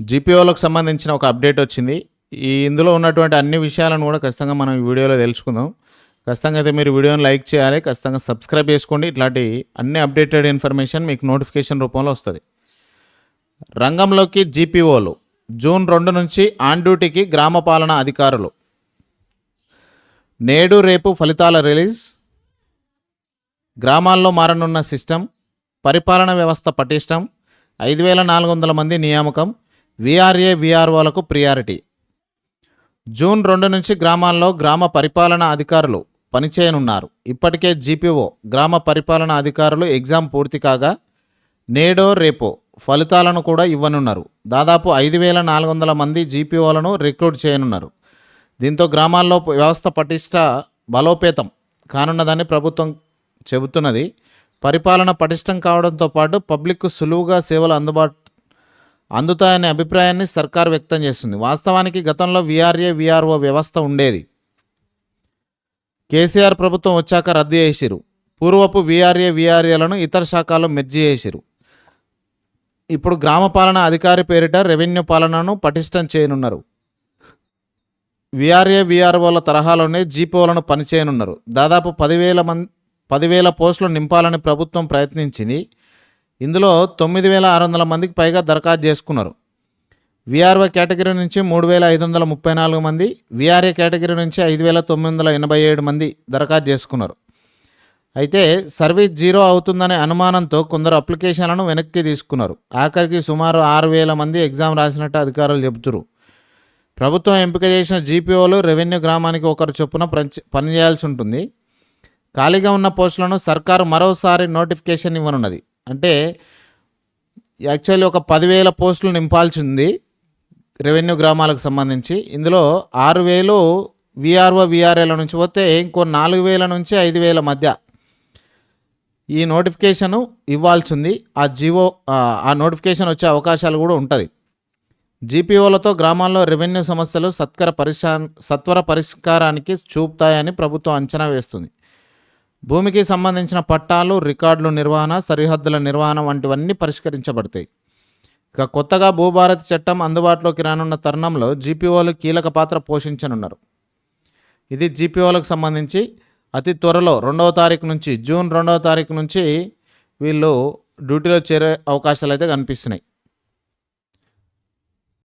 జీపీఓలకు సంబంధించిన ఒక అప్డేట్ వచ్చింది. ఈ ఇందులో ఉన్నటువంటి అన్ని విషయాలను కూడా ఖచ్చితంగా మనం ఈ వీడియోలో తెలుసుకుందాం. ఖచ్చితంగా అయితే మీరు వీడియోని లైక్ చేయాలి ఖచ్చితంగా సబ్స్క్రైబ్ చేసుకోండి. ఇట్లాంటి అన్ని అప్డేటెడ్ ఇన్ఫర్మేషన్ మీకు నోటిఫికేషన్ రూపంలో వస్తుంది. రంగంలోకి జీపీఓలు. జూన్ రెండు నుంచి ఆన్ డ్యూటీకి గ్రామ పాలన అధికారులు. నేడు రేపు ఫలితాల రిలీజ్. గ్రామాల్లో మారనున్న సిస్టమ్. పరిపాలన వ్యవస్థ పటిష్టం. ఐదు వేల నాలుగు వందల మంది నియామకం. విఆర్ఏ విఆర్ఓలకు ప్రియారిటీ జూన్ రెండు నుంచి గ్రామాల్లో గ్రామ పరిపాలన అధికారులు పనిచేయనున్నారు. ఇప్పటికే జీపీఓ గ్రామ పరిపాలన అధికారులు ఎగ్జామ్ పూర్తి కాగా నేడో రేపో ఫలితాలను కూడా ఇవ్వనున్నారు. దాదాపు ఐదు వేల నాలుగు వందల మంది జీపీఓలను రిక్రూట్ చేయనున్నారు. దీంతో గ్రామాల్లో వ్యవస్థ పటిష్ట బలోపేతం కానున్నదని ప్రభుత్వం చెబుతున్నది. పరిపాలన పటిష్టం కావడంతో పాటు పబ్లిక్కు సులువుగా సేవలు అందుబాటు అందుతాయనే అభిప్రాయాన్ని సర్కార్ వ్యక్తం చేస్తుంది. వాస్తవానికి గతంలో విఆర్ఏ విఆర్ఓ వ్యవస్థ ఉండేది. కేసీఆర్ ప్రభుత్వం వచ్చాక రద్దు చేసిరు పూర్వపు విఆర్ఏ విఆర్ఏలను ఇతర శాఖల్లో మెర్జీ చేసిరు ఇప్పుడు గ్రామ పాలన అధికారి పేరిట రెవెన్యూ పాలనను పటిష్టం చేయనున్నారు. విఆర్ఏ విఆర్ఓల తరహాలోనే జీపీఓలను పనిచేయనున్నారు. దాదాపు పదివేల మంది పదివేల పోస్టులు నింపాలని ప్రభుత్వం ప్రయత్నించింది. ఇందులో తొమ్మిది వేల ఆరు వందల మందికి పైగా దరఖాస్తు చేసుకున్నారు. విఆర్ఓ కేటగిరీ నుంచి మూడు వేల ఐదు వందల ముప్పై నాలుగు మంది విఆర్ఏ కేటగిరీ నుంచి ఐదు వేల తొమ్మిది వందల ఎనభై ఏడు మంది దరఖాస్తు చేసుకున్నారు. అయితే సర్వీస్ జీరో అవుతుందనే అనుమానంతో కొందరు అప్లికేషన్లను వెనక్కి తీసుకున్నారు. ఆఖరికి సుమారు ఆరు వేల మంది ఎగ్జామ్ రాసినట్టు అధికారులు చెబుతురు ప్రభుత్వం ఎంపిక చేసిన జీపీఓలు రెవెన్యూ గ్రామానికి ఒకరు చొప్పున పనిచేయాల్సి ఉంటుంది. ఖాళీగా ఉన్న పోస్టులను సర్కారు మరోసారి నోటిఫికేషన్ ఇవ్వనున్నది. అంటే యాక్చువల్లీ ఒక పదివేల పోస్టులు నింపాల్సి ఉంది రెవెన్యూ గ్రామాలకు సంబంధించి. ఇందులో ఆరు వేలు విఆర్ఓ విఆర్ఏల నుంచి పోతే ఇంకో నాలుగు వేల నుంచి ఐదు వేల మధ్య ఈ నోటిఫికేషను ఇవ్వాల్సి ఉంది ఆ జీవో ఆ నోటిఫికేషన్ వచ్చే అవకాశాలు కూడా ఉంటుంది. జీపీఓలతో గ్రామాల్లో రెవెన్యూ సమస్యలు సత్కర పరిశా సత్వర పరిష్కారానికి చూపుతాయని ప్రభుత్వం అంచనా వేస్తుంది. భూమికి సంబంధించిన పట్టాలు రికార్డుల నిర్వహణ సరిహద్దుల నిర్వహణ వంటివన్నీ పరిష్కరించబడతాయి. ఇక కొత్తగా భూభారతి చట్టం అందుబాటులోకి రానున్న తరుణంలో జీపీఓలు కీలక పాత్ర పోషించనున్నారు. ఇది జీపీఓలకు సంబంధించి అతి త్వరలో రెండవ తారీఖు నుంచి జూన్ రెండవ తారీఖు నుంచి వీళ్ళు డ్యూటీలో చేరే అవకాశాలు అయితే కనిపిస్తున్నాయి.